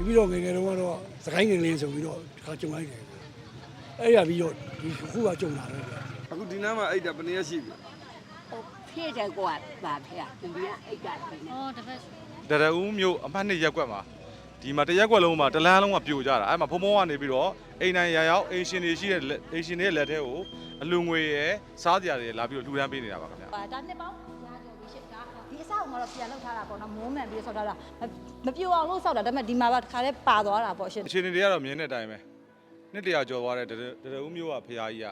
ဒီပြီးတော့ငယ်ငယ်တုန်းကတော့စကိုင်းငယ်လေးဆိုပြီးတော့ဒီခါကြုံလိုက်တယ်အဲ့ရပြီးတော့ဒီခုကကြုံလာတယ်ဗျအခုဒီနားမှာအဲ့ဒါဘယ်နည်းရှိပြီဟိုဖြစ်တယ်ကွာပါဖေ။ဒီကအိတ်ကဒီနဲ့အော်တစ်ဖက်တရဦးမျိုးအမှတ်နှစ်ရက်ကွက်မှာဒီမှာတစ်ရက်ကွက်လုံးမှာတလန်းလုံးကပြိုကြတာအဲ့မှာဖုံဖုံကနေပြီးတော့အိမ်နိုင်ရရောက်အိမ်ရှင်တွေရှိတဲ့လက်အိမ်ရှင်တွေရဲ့လက်ထဲကိုအလူငွေရယ်စားကြရယ်လာပြီးတော့လှူဒန်းပေးနေတာပါခင်ဗျာဒါနှစ်ပေါင်းညာကျော်ပြီးရှစ် ဒါဒီအဆောက်အအုံကတော့ပြန်လောက်ထားတာပေါ့နော်မိုးမှန်ပြီးဆောက်ထားတာမပြိုအောင်လို့ဆောက်တာဒါပေမဲ့ဒီမှာပါတစ်ခါတည်းပါသွားတာပေါ့ရှင်အခြေအနေတွေကတော့မြင်တဲ့အတိုင်းပဲနှစ်တရာကျော်သွားတဲ့တရတရဦးမျိုးကဖရာကြီးက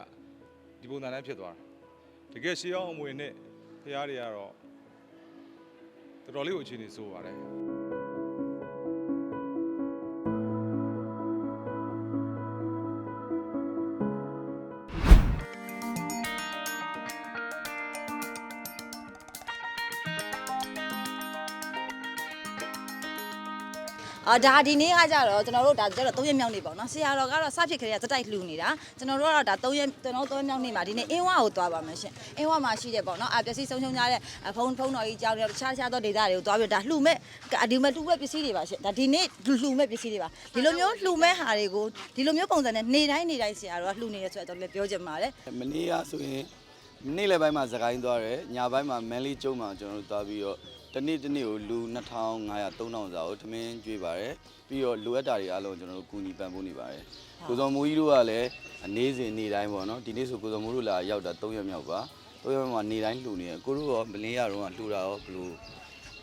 ဒီပုံစံနဲ့ဖြစ်သွားတာတကယ်ရှေးအောင်အမွေနဲ့ဖရာတွေကတော့တော်တော်လေးကိုအခြေအနေဆိုးပါတယ် အာဒါဒီနေ့ကကြတော့ကျွန်တော်တို့ဒါကျတော့၃ရက်မြောက်နေ့ပေါ့နော်ဆရာတော်ကတော့စဖြစ်ခရေကစတိုက်လှူနေတာကျွန်တော်တို့ကတော့ဒါ၃ရက်ကျွန်တော်တို့၃ရက်မြောက်နေ့မှာဒီနေ့အင်းဝကိုသွားပါမယ်ရှင်အင်းဝမှာရှိတယ်ပေါ့နော်အာပျက်စီးဆုံးရှုံးကြတဲ့ဖုန်းဖုန်းတော်ကြီးကြောင်းတွေတခြားတခြားသောဒေတာတွေကိုသွားပြီးဒါလှူမဲ့ဒီမဲ့လှူမဲ့ပစ္စည်းတွေပါရှင်ဒါဒီနေ့လှူမဲ့ပစ္စည်းတွေပါဒီလိုမျိုးလှူမဲ့ဟာတွေကိုဒီလိုမျိုးပုံစံနဲ့နေတိုင်းနေတိုင်းဆရာတော်ကလှူနေရဆိုတော့လည်းပြောချင်ပါတယ်မနေ့ကဆိုရင်နေ့လယ်ပိုင်းမှာသခိုင်းသွားတယ်ညပိုင်းမှာမန်လေးကျုံမှာကျွန်တော်တို့သွားပြီးတော့ တစ်နေ့တစ်နေ့ကိုလူ2500 3000စာကိုထမင်းကျွေးပါတယ်ပြီးတော့လိုအပ်တာတွေအားလုံးကျွန်တော်တို့ကူညီပံ့ပိုးနေပါတယ်ကိုစောမိုးကြီးတို့ကလည်းအနေစဉ်နေ့တိုင်းပေါ့နော်ဒီနေ့ဆိုကိုစောမိုးတို့လာရောက်တာ3ရက်မြောက်ပါ3ရက်မြောက်မှာနေ့တိုင်းလှူနေတယ်ကိုတို့ရောမလင်းရတော့ကလှူတာရောဘယ်လို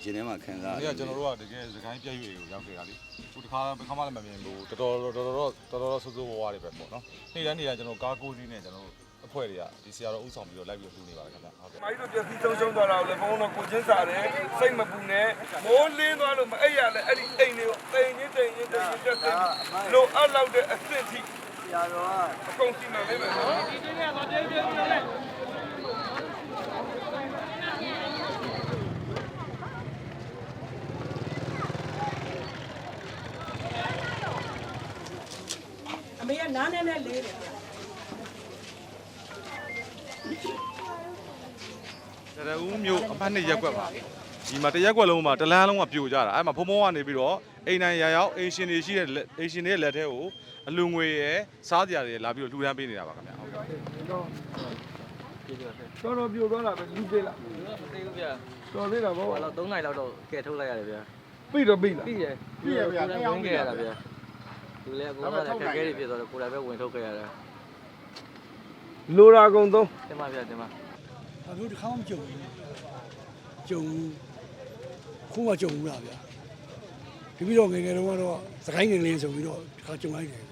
ရှင်ထဲမှာခံစားရဒီကကျွန်တော်တို့ကတကယ်စကိုင်းပြည့်ရွေကိုရောက်ခဲ့တာလေခုတခါတစ်ခါမှလည်းမမြင်ဘူးတော်တော်တော်တော်တော်တော်ဆိုးဆိုးဝါးဝါးတွေပဲပေါ့နော်နေ့တိုင်းနေ့တိုင်းကျွန်တော်ကားကိုးစီးနဲ့ကျွန်တော် အဖွဲ့တွေကဒီဆရာတော်ဥဆောင်ပြီးတော့လိုက်ပြီးလှူနေပါတယ်ခင်ဗျဟုတ်ကဲ့မိုင်းတို့ပြည့်စည်ဆုံးရှုံးသွားတာကိုလည်းဘုန်းတော်ကိုချင်းစားတယ်စိတ်မပူနဲ့မိုးလင်းသွားလို့မအိပ်ရလဲအဲ့ဒီအိမ်တွေကိုတိမ်ချင်းတိမ်ချင်းတိမ်ချင်းတက်တက်လိုအပ်လောက်တဲ့အစ်စ်ထိဆရာတော်ကအကုန်စီမံပေးမယ်နော်အမေကနားနဲ့နဲ့လေးတယ် တရဦးမျိုးအမှတ်နှစ်ရက်ကွက်မှာဒီမှာတစ်ရက်ကွက်လုံးမှာတလန်းလုံးကပြိုကြတာအဲ့မှာဖုံဖုံကနေပြီးတော့အိမ်နိုင်ရရောက်အိမ်ရှင်တွေရှိတဲ့လက်အိမ်ရှင်တွေရဲ့လက်ထဲကိုအလူငွေရယ်စားကြရယ်လာပြီးတော့လှူဒန်းပေးနေတာပါခင်ဗျာဟုတ်ကဲ့တော်တော်ပြိုသွားတာပဲလူသေးလားမသိဘူးဗျာတော်သေးတာဗောဟိုတော့3နိုင်လောက်တော့ကဲထုတ်လိုက်ရတယ်ဗျာပြီတော့ပြီလားပြီးတယ်ပြီးရဗျာကိုယ်ဝင်ခဲ့ရတာဗျာသူလည်းကိုယ်ကလည်းခက်ခဲတွေဖြစ်သွားတော့ကိုယ်လည်းပဲဝင်ထုတ်ခဲ့ရတာ လိုရာကုန်သုံးတင်ပါဗျာတင်ပါဒါမျိုးတစ်ခါမှမကြုံဘူးကြုံခုမှကြုံဘူးလားဗျဒီပြီးတော့ငယ်ငယ်တုန်းကတော့စကိုင်းငယ်လေးဆိုပြီးတော့ဒီခါကြုံလိုက်တယ်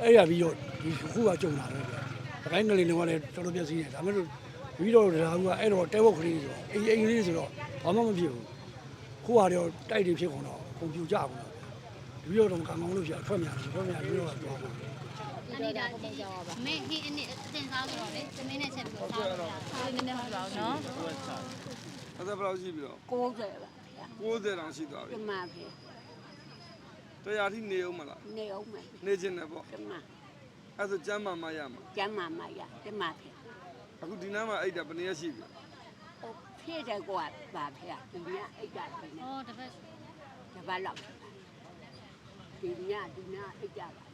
အဲ့ရပြီးတော့ဒီခုကကြုံလာတယ်ဗျစကိုင်းငယ်လေးတုန်းကလည်းတော်တော်ပြည့်စည်တယ်ဒါပေမဲ့ပြီးတော့ဒါကအဲ့တော့တဲဘုတ်ကလေးဆိုတော့အိမ်အိမ်လေးဆိုတော့ဘာမှမဖြစ်ဘူးခုဟာတော့တိုက်တွေဖြစ်ကုန်တော့ကုန်ပြူကြဘူးဒီပြီးတော့ကံကောင်းလို့ပြထွက်မြန်ထွက်မြန်ပြီးတော့သွားပါ အနိဒါတင်မင်းဟင်းအနစ်အတင်စားဆိုတော့လေသမင်းနဲ့ချက်ပြီးတော့စားလို့ရတယ်နည်းနည်းဟုတ်ပါဘူးနော်အသက်ဘယ်လောက်ရှိပြီတော့60ပါဖေ။90တောင်ရှိသွားပြီဒီမှာဖေတရားထိနေအောင်မလားနေအောင်မယ်နေခြင်းနဲ့ပေါ့ဒီမှာအဲ့ဆိုကျမ်းမာမရမှာကျမ်းမာမရဒီမှာဖေအခုဒီနားမှာအဲ့ဒါဘယ်နည်းရှိပြီဟိုဖြစ်တယ်ကွာပါဖေ။ဒီကအိတ်ကဒီနဲ့အော်တစ်ဖက်တပတ်လောက်ဒီညဒီညအိတ်ကြပါ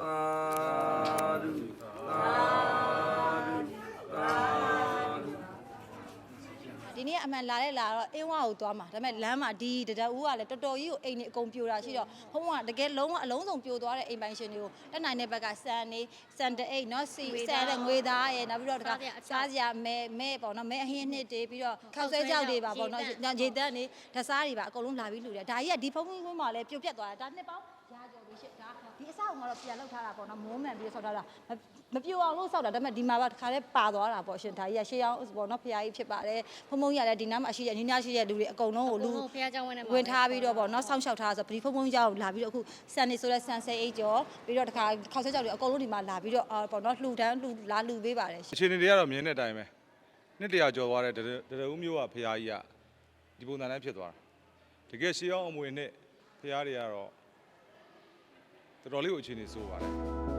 သာ အမှန်လာတဲ့လာတော့အင်းဝကိုသွားမှာဒါပေမဲ့လမ်းမှာဒီတဒအူးကလည်းတော်တော်ကြီးကိုအိမ်နေအကုန်ပြိုတာရှိတော့ဘုံကတကယ်လုံးဝအလုံးစုံပြိုသွားတဲ့အိမ်ပိုင်ရှင်တွေကိုတက်နိုင်တဲ့ဘက်ကစံနေစံတအိတ်နော်စီစံတဲ့ငွေသားရဲ့နောက်ပြီးတော့တကစားစရာမဲမဲပေါ့နော်မဲအဟင်းနှစ်တေးပြီးတော့ခောက်ဆွဲကြောက်တွေပါပေါ့နော်ရေတန်းနေဓစားတွေပါအကုန်လုံးလာပြီးလှူတယ်ဒါကြီးကဒီဖုန်းကြီးကွင်းမှာလည်းပြိုပြက်သွားတာဒါနှစ်ပေါင်းရာကျော်လို့ရှိဒါ အစအောင်ကတော့ပြန်လောက်ထားတာပေါ့နော်မိုးမှန်ပြီးဆောက်ထားတာမပြိုအောင်လို့ဆောက်တာဒါပေမဲ့ဒီမှာပါတခါတည်းပါသွားတာပေါ့ရှင်ဒါကြီးကရှေးအောင်ပေါ့နော်ဖရာကြီးဖြစ်ပါတယ်ဖုံဖုံကြီးကလည်းဒီနားမှာရှိရညီညာရှိရလူတွေအကုန်လုံးကိုလူဖရာကျောင်းဝင်နေမှာဝင်ထားပြီးတော့ပေါ့နော်ဆောင်းလျှောက်ထားဆိုဗဒီဖုံဖုံကြီးကိုလာပြီးတော့အခုဆန်နေဆိုတဲ့ဆန်ဆယ်အိတ်ကျော်ပြီးတော့တခါခောက်ဆဲကျောက်တွေအကုန်လုံးဒီမှာလာပြီးတော့ပေါ့နော်လှူဒန်းလှူလာလှူပေးပါတယ်ရှင်အခြေအနေတွေကတော့မြင်တဲ့အတိုင်းပဲနှစ်တရာကျော်သွားတဲ့တရဦးမျိုးကဖရာကြီးကဒီပုံစံတိုင်းဖြစ်သွားတာတကယ်ရှေးအောင်အမွေနဲ့ဖရာတွေကတော့ တော်တော်လေးကိုအခြေအနေဆိုးပါတယ်